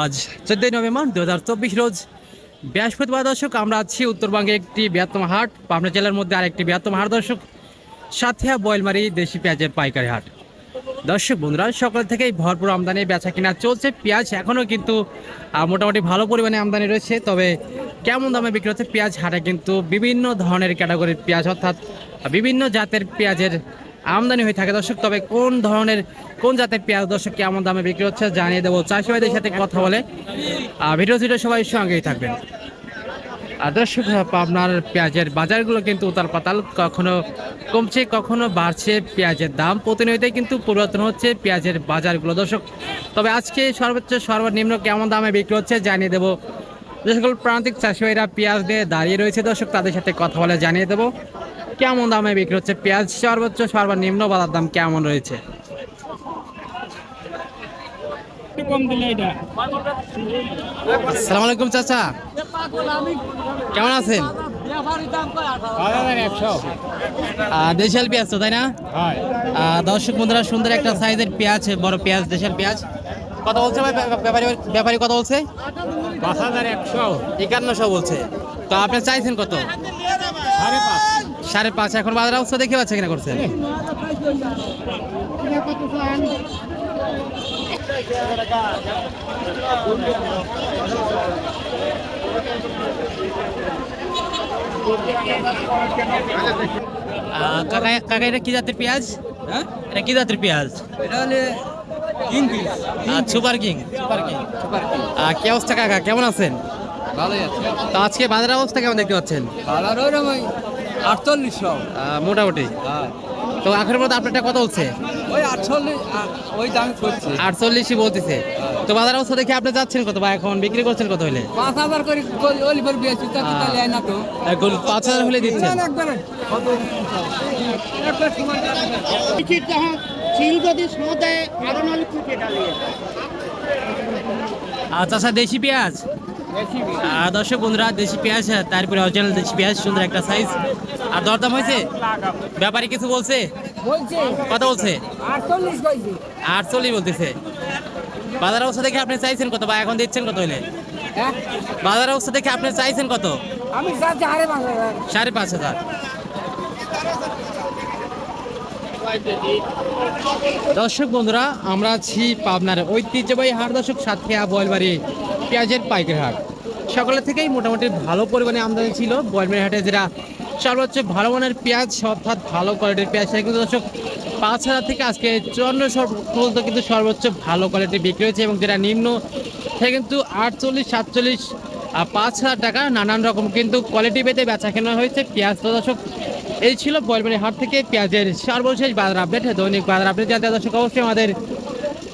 আজ চোদ্দই নভেম্বর দু হাজার চব্বিশ রোজ বৃহস্পতিবার দর্শক, আমরা আছি উত্তরবঙ্গে একটি বৃহত্তম হাট, পাবনা জেলার মধ্যে আরেকটি বৃহত্তম হাট দর্শক, সাথিয়া বয়লমারি দেশি পেঁয়াজের পাইকারি হাট। দর্শক বন্ধুরা, সকাল থেকেই ভরপুর আমদানি বেচা কিনা চলছে। পেঁয়াজ এখনও কিন্তু মোটামুটি ভালো পরিমাণে আমদানি রয়েছে, তবে কেমন দামে বিক্রি হচ্ছে? পেঁয়াজ হাটে কিন্তু বিভিন্ন ধরনের ক্যাটাগরির পেঁয়াজ, অর্থাৎ বিভিন্ন জাতের পেঁয়াজের আমদানি হয়ে থাকে। দর্শক, তবে কোন ধরনের, কোন জাতের পেঁয়াজ দর্শক কেমন দামে বিক্রি হচ্ছে জানিয়ে দেবো। চাষি ভাইদের সাথে কথা বলে ভিডিও ভিডিও সবাই সঙ্গেই থাকবেন। আর দর্শক আপনার পেঁয়াজের বাজারগুলো কিন্তু উতাল পাতাল। কখনো কমছে, কখনো বাড়ছে পেঁয়াজের দাম। প্রতিনিয়তই কিন্তু পরিবর্তন হচ্ছে পেঁয়াজের বাজারগুলো। দর্শক, তবে আজকে সর্বোচ্চ, সর্বনিম্ন কেমন দামে বিক্রি হচ্ছে জানিয়ে দেবো। যে সকল প্রান্তিক চাষি ভাইরা পেঁয়াজ দিয়ে দাঁড়িয়ে রয়েছে। দর্শক, তাদের সাথে কথা বলে জানিয়ে দেবো। কেমন দামে বিক্রি হচ্ছে? পেঁয়াজ সর্বোচ্চ সর্বনিম্ন বাজার দাম কেমন রয়েছে? আসসালামু আলাইকুম চাচা। কেমন আছেন? দেশাল পেঁয়াজ তো তাই না? দর্শক বন্ধুরা সুন্দর একটা সাইজের পেঁয়াজ বড় পেঁয়াজ দেশের পেঁয়াজ। কত বলছে ব্যাপারী ব্যাপারী কত বলছে? পাঁচ হাজার একশো। একান্নশো বলছে। তো আপনি চাইছেন কত? সাড়ে পাঁচ। সাড়ে পাঁচ এখন বাজার অবস্থা দেখে পাচ্ছে কিনা করছেন? আহ, কাকা কাকা এটা কি জাতের পেঁয়াজ? হ্যাঁ? এটা কি জাতের পেঁয়াজ? এটা হলে তিন পিস আর সুপার কিং। সুপার কিং আহ, কি অবস্থা কাকা? কেমন আছেন? ভালোই আছে। তো আজকে বাজারের অবস্থা কেমন দেখতে পাচ্ছেন? ওই আটচল্লিশশো। মোটামুটি। হ্যাঁ। তো আখের মধ্যে আপনারটা কত বলছে ওই আটচল্লিশ ওই দাম করছে। আটচল্লিশই বলতেছে। তো বাজার অবস্থা দেখে আপনি যাচ্ছেন কত বা এখন? বিক্রি করছেন কত হলে? পাঁচ হাজার করে অলিভার বিয়েছি তা তাহলে না তো। এখন পাঁচ হাজার হলে দিচ্ছেন। ডালিয়ে আচ্ছা আচ্ছা দেশি পেঁয়াজ? দর্শক বন্ধুরা দেশি পেঁয়াজ তারপরে অরিজিনাল দেশি পেঁয়াজ সুন্দর একটা সাইজ আর দরদাম হয়েছে? ব্যাপারে কিছু বলছে? কত বলছে? আটচল্লিশ বলতেছে। বাজার অবস্থা দেখে আপনি চাইছেন কত? বা এখন দিচ্ছেন কত হলে হ্যাঁ? বাজার অবস্থা দেখে আপনি চাইছেন কত? সাড়ে পাঁচ হাজার। দর্শক বন্ধুরা, আমরা আছি পাবনার ঐতিহ্যবাহী হাট দর্শক সাতক্ষিয়া বয়লবাড়ি পেঁয়াজের পাইকারি হাট। সকালের থেকেই মোটামুটি ভালো পরিমাণে আমদানি ছিল। বয়লবাড়ি হাটে যেটা সর্বোচ্চ ভালো মানের পেঁয়াজ, অর্থাৎ ভালো কোয়ালিটির পেঁয়াজ সেটা কিন্তু দর্শক পাঁচ হাজার থেকে আজকে চুয়ান্ন পর্যন্ত কিন্তু সর্বোচ্চ ভালো কোয়ালিটি বিক্রি হয়েছে এবং যেটা নিম্ন সে কিন্তু আটচল্লিশ, সাতচল্লিশ পাঁচ হাজার টাকা নানান রকম, কিন্তু কোয়ালিটি পেতে বেচা কেনা হয়েছে পেঁয়াজ তো দর্শক, এই ছিল বলবেন হাট থেকে পেঁয়াজের সর্বশেষ বাজার আপডেট, দৈনিক বাজার আপডেট জানতে দর্শক অবশ্যই আমাদের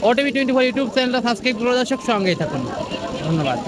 ওটিভি টোয়েন্টি ফোর ইউটিউব চ্যানেলটা সাবস্ক্রাইব করে দর্শক সঙ্গেই থাকুন। ধন্যবাদ।